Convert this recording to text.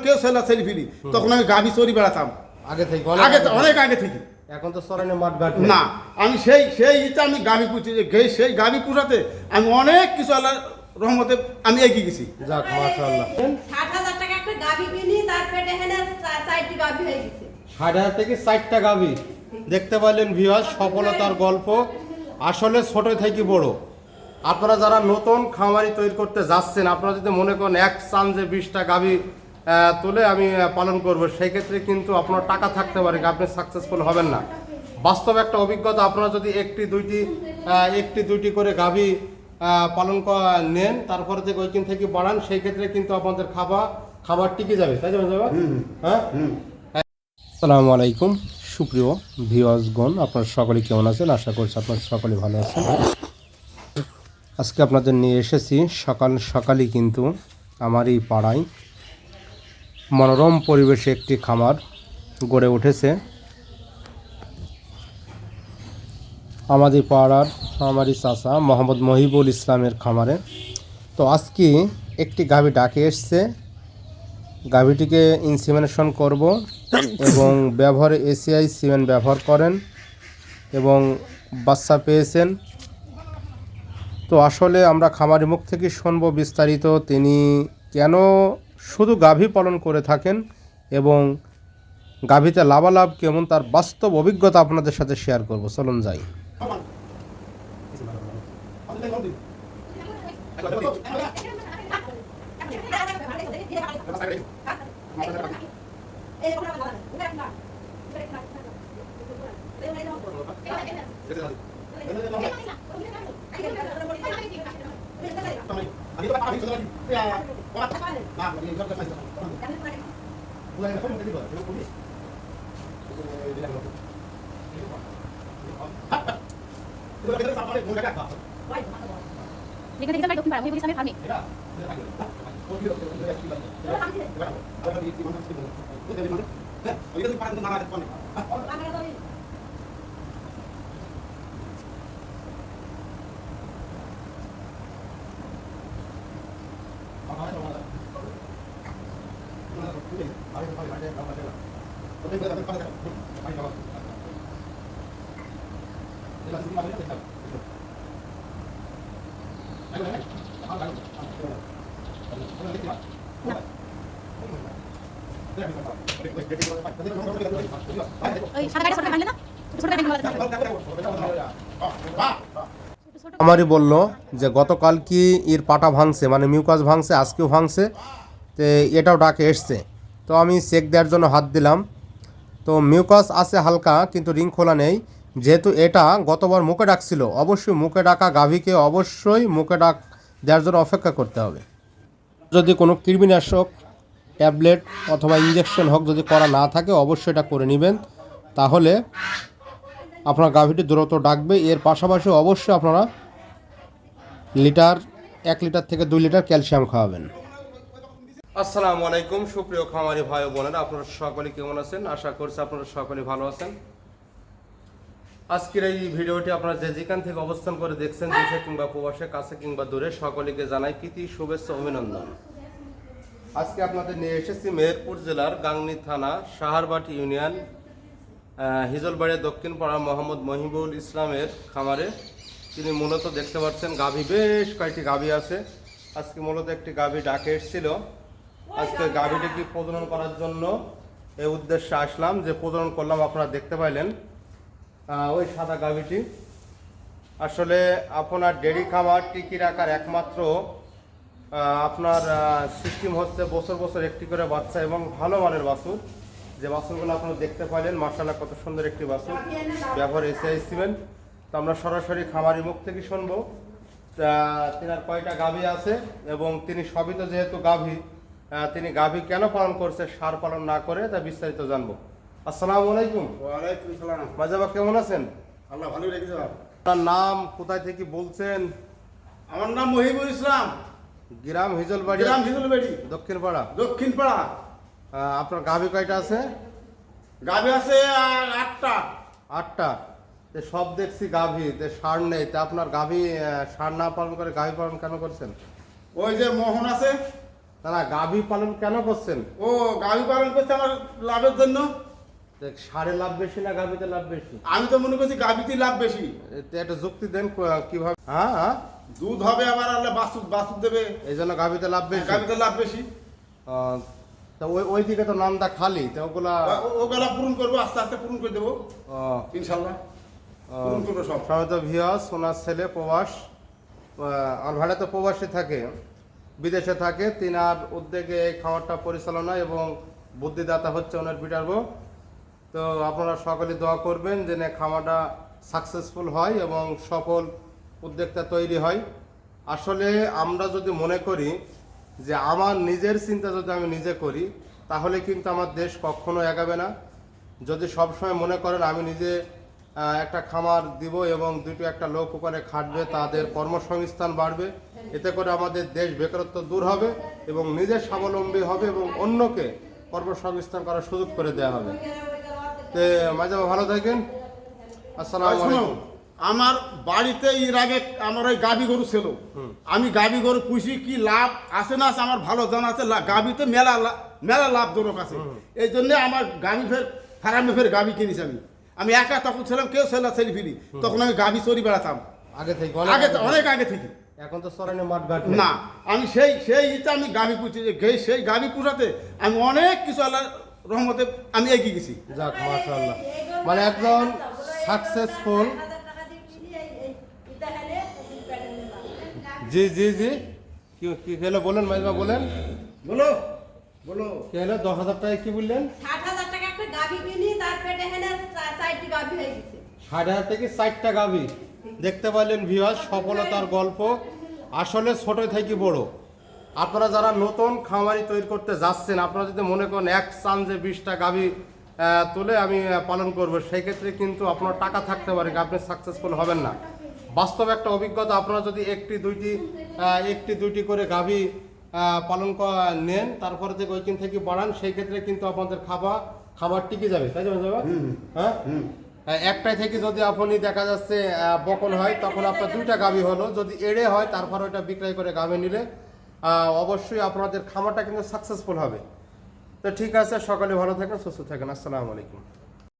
কেউ সেলা সেলি ফিরি তখন আমি গাভি চড়ি বেড়াতাম। আগে থেকে আগে তো অনেক আগে থেকে। এখন তো সরানে মাঠ ঘাট না আমি সেই সেই ইতে আমি গাভি পুষি সেই- সেই গাভি পুষাতে আমি অনেক কিছু আল্লাহ রহমতে আমি এগিয়ে গেছি। যাক মাশাআল্লাহ। ষাট হাজার টাকা একটা গাভি কিনি তার পেটে হেনে চারটি গাভি হয়ে গেছে। ষাট হাজার থেকে ষাটটা গাভি। দেখতে পাইলেন ভিউয়ার সফলতার গল্প। আসলে ছোট থেকে বড়। আপনারা যারা নতুন খামারি তৈরি করতে যাচ্ছেন আপনারা যদি মনে করেন এক চান যে বিশটা গাভি তুলে আমি পালন করব। সেই ক্ষেত্রে কিন্তু আপনার টাকা থাকতে পারে আপনি সাকসেসফুল হবেন না। বাস্তব একটা অভিজ্ঞতা আপনারা যদি একটি দুইটি একটি দুইটি করে গাভি পালন নেন তারপরে থেকে ওইখান থেকে বাড়ান সেই ক্ষেত্রে কিন্তু আপনাদের খাবার খাবার টিকে যাবে। তাই যাবে হ্যাঁ? আসসালামু আলাইকুম সুপ্রিয় ভিওয়ার্সগণ আপনার সকলে কেমন আছেন? আশা করছি আপনারা সকলে ভালো আছেন। আজকে আপনাদের নিয়ে এসেছি সকাল সকালই কিন্তু আমার এই পাড়ায় মনোরম পরিবেশে একটি খামার গড়ে উঠেছে। আমাদের পাড়ার আমারই চাচা মোহাম্মদ মহিবুল ইসলামের খামারে। তো আজকে একটি গাভী ডাকে এসছে। গাভীটিকে ইনসিমিনেশন করব এবং ব্যবহারে এসিআই সিমেন্ট ব্যবহার করেন এবং বাচ্চা পেয়েছেন। তো আসলে আমরা খামারি মুখ থেকে শুনব বিস্তারিত তিনি কেন শুধু গাভী পালন করে থাকেন এবং গাভীতে লাভালাভ কেমন তার বাস্তব অভিজ্ঞতা আপনাদের সাথে শেয়ার করব। চলুন যাই। যেখান থেকে যাবে দক্ষিণ পাড়া মহিবুল ইসলামের ফার্মে ওই সাদা গাড়ি ছোট ভাঙলে না ছোট গাড়ি ভাঙলে আমারই বলল যে গতকাল কি এর পাটা ভাঙছে? মানে মিউকাস ভাঙছে, আজকেও ভাঙছে তো এটাও ডাকে এসছে। তো আমি চেক দেওয়ার জন্য হাত দিলাম। তো মিউকাস আছে হালকা, কিন্তু রিং খোলা নেই। যেহেতু এটা গতবার মুখে ডাকছিল, অবশ্যই মুখে ডাকা গাভীকে অবশ্যই মুখে ডাক দেওয়ার জন্য অপেক্ষা করতে হবে। যদি কোনো কৃমিনাশক, ট্যাবলেট অথবা ইঞ্জেকশন হোক যদি করা না থাকে, অবশ্যই এটা করে নেবেন। তাহলে আপনার গাভীটি দ্রুত ডাকবে। এর পাশাপাশি অবশ্যই আপনারা লিটার, এক লিটার থেকে দুই লিটার ক্যালসিয়াম খাওয়াবেন। আসসালামু আলাইকুম, সুপ্রিয় খামারি ভাই বোনেরা, আপনারা সকলে কেমন আছেন? আশা করছি আপনারা সকলে ভালো আছেন। আজকের এই ভিডিওটি আপনারা যে যেখান থেকে অবস্থান করে দেখছেন, দেশে কিংবা প্রবাসে, কাছে কিংবা দূরে, সকলকে জানাই প্রীতি, শুভেচ্ছা, অভিনন্দন। আজকে আপনাদের নিয়ে এসেছি মেহেরপুর জেলার গাংনী থানা, সাহারবাটি ইউনিয়ন হিজলবাড়িয়া দক্ষিণ পাড়া মোহাম্মদ মহিবুল ইসলামের খামারে। তিনি মূলত দেখতে পাচ্ছেন, গাভী, বেশ কয়েকটি গাভী আছে। আজকে মূলত একটি গাভী ডাকে এসেছিল। আজকে গাভীটিকে প্রজনন করার জন্য এই উদ্দেশ্যে আসলাম, যে প্রজনন করলাম, আপনারা দেখতে পাইলেন। ওই সাদা গাভীটি। আসলে আপনার ডেরি খামার টিকি রাখার একমাত্র আপনার সিস্টেম হচ্ছে বছর বছর একটি করে বাচ্চা এবং ভালো মানের বাছুর। যে বাছুরগুলো আপনারা দেখতে পাইলেন মার্শাল্লাহ কত সুন্দর একটি বাছুর। ব্যবহার এসে এসেছিলেন তো আমরা সরাসরি খামারি মুখ থেকে শুনব। তিনার কয়টা গাভী আছে এবং তিনি সবই তো যেহেতু গাভী তিনি গাভী কেন পালন করছে সার পালন না করে তা বিস্তারিত জানব। আসসালামু আলাইকুম। ওয়ালাইকুম সালাম। মাজাবা কেমন আছেন? আল্লাহ ভালো রেখেছে। আপনার নাম কোথায় থেকে বলছেন? আমার নাম মহিবুল ইসলাম। গ্রাম হিজলবাড়ি। গ্রাম হিজলবেড়ি। দক্ষিণ পাড়া দক্ষিণ পাড়া আপনার গাভী কয়টা আছে? গাভি আছে আর আটটা। আটটা। তে সব দেখছি গাভী তে সার নেই। তা আপনার গাভী সার না পালন করে গাভী পালন কেন করছেন? ওই যে মোহন আছে তারা গাভী পালন কেন করছেন? ও গাভী পালন করছে আমার লাভের জন্য। সারে লাভ বেশি না গাভীতে লাভ বেশি? আমি তো মনে করছি গাভীতেই লাভ বেশি। একটা যুক্তি দেন কীভাবে? হ্যাঁ হ্যাঁ। দুধ হবে আবার আল্লাহ বাছুর বাছুর দেবে। এই জন্য গাভীতে লাভ বেশি। গাভীতে লাভ বেশি। তা ওই ওই দিকে তো নামদা খালি তো ওগুলা ওগুলা পূরণ করব আস্তে আস্তে পূরণ করে দেবো। ইনশাল্লাহ। পূরণ করব সব। সমেত ভিয়াস ওনার ছেলে প্রবাস আমার ভাড়া তো প্রবাসী থাকে। বিদেশে থাকে, তিনার উদ্যোগে এই খামারটা পরিচালনা এবং বুদ্ধিদাতা হচ্ছে ওনার পিটার বউ। তো আপনারা সকলে দোয়া করবেন যেন খামারটা সাকসেসফুল হয় এবং সফল উদ্যোক্তা তৈরি হয় আসলে আমরা যদি মনে করি যে আমার নিজের চিন্তা যদি আমি নিজে করি, তাহলে কিন্তু আমার দেশ কখনো এগাবে না যদি সবসময় মনে করেন আমি নিজে একটা খামার দিব এবং দুটো একটা লোক ওখানে খাটবে, তাদের কর্মসংস্থান বাড়বে এতে করে আমাদের দেশ বেকারত্ব দূর হবে এবং নিজের স্বাবলম্বী হবে এবং অন্যকে কর্মসংস্থান করার সুযোগ করে দেওয়া হবে। তো মাঝে ভালো থাকেন। আসসালামু আমার বাড়িতে এর আগে আমার ওই গাবি গরু ছিল। আমি গাবি গরু পুষি কি লাভ আছে না আছে আমার ভালো জানা আছে। গাবিতে মেলা মেলা লাভজনক আছে। এই জন্য আমার গাবি ফের ফার্মে ফের গাবি কিনেছি আমি। আমি একা তখন ছিলাম কেউ ছিল ছেলে ফিরি। তখন আমি গাবি চড়ি বেড়াতাম। আগে থেকে আগে অনেক আগে থেকে। এখন তো সরানি মাঠ ঘাট না আমি সেই সেই ইতে আমি গাবি পুষি সেই- সেই গাবি পুষাতে আমি অনেক কিছু আল্লাহ রহমতে আমি এগিয়ে গেছি। যাক মাশাআল্লাহ। মানে একজন সাকসেসফুল জি জি জি। কি কি হলো বলেন মাইজমা বলেন। বলো বলো। কি হলো দশ হাজার টাকা কি বললেন? ষাট হাজার টাকা একটা গাভি কিনি তার পেটে হেনে চারটি গাভি হয়ে গেছে। ষাট হাজার থেকে ষাটটা গাভি। দেখতে পাইলেন ভিউয়ার সফলতার গল্প। আসলে ছোট থেকে বড়। আপনারা যারা নতুন খামারি তৈরি করতে যাচ্ছেন আপনারা যদি মনে করেন এক চান যে বিশটা গাভি তুলে আমি পালন করব সেই ক্ষেত্রে কিন্তু আপনার টাকা থাকতে পারে আপনি সাকসেসফুল হবেন না। বাস্তব একটা অভিজ্ঞতা আপনারা যদি একটি দুইটি একটি দুইটি করে গাভি পালন নেন তারপরে যে ওইখান থেকে বাড়ান সেই ক্ষেত্রে কিন্তু আপনাদের খাবার খাবার টিকে যাবে। তাই যাবে হ্যাঁ? হ্যাঁ, একটাই থেকে যদি আপনি দেখা যাচ্ছে বকল হয়, তখন আপনার দুইটা গাভী হলো। যদি এড়ে হয়, তারপর ওইটা বিক্রয় করে গাভী নিলে অবশ্যই আপনাদের খামারটা কিন্তু সাকসেসফুল হবে। তো ঠিক আছে, সকালে ভালো থাকেন, সুস্থ থাকেন। আসসালামু আলাইকুম।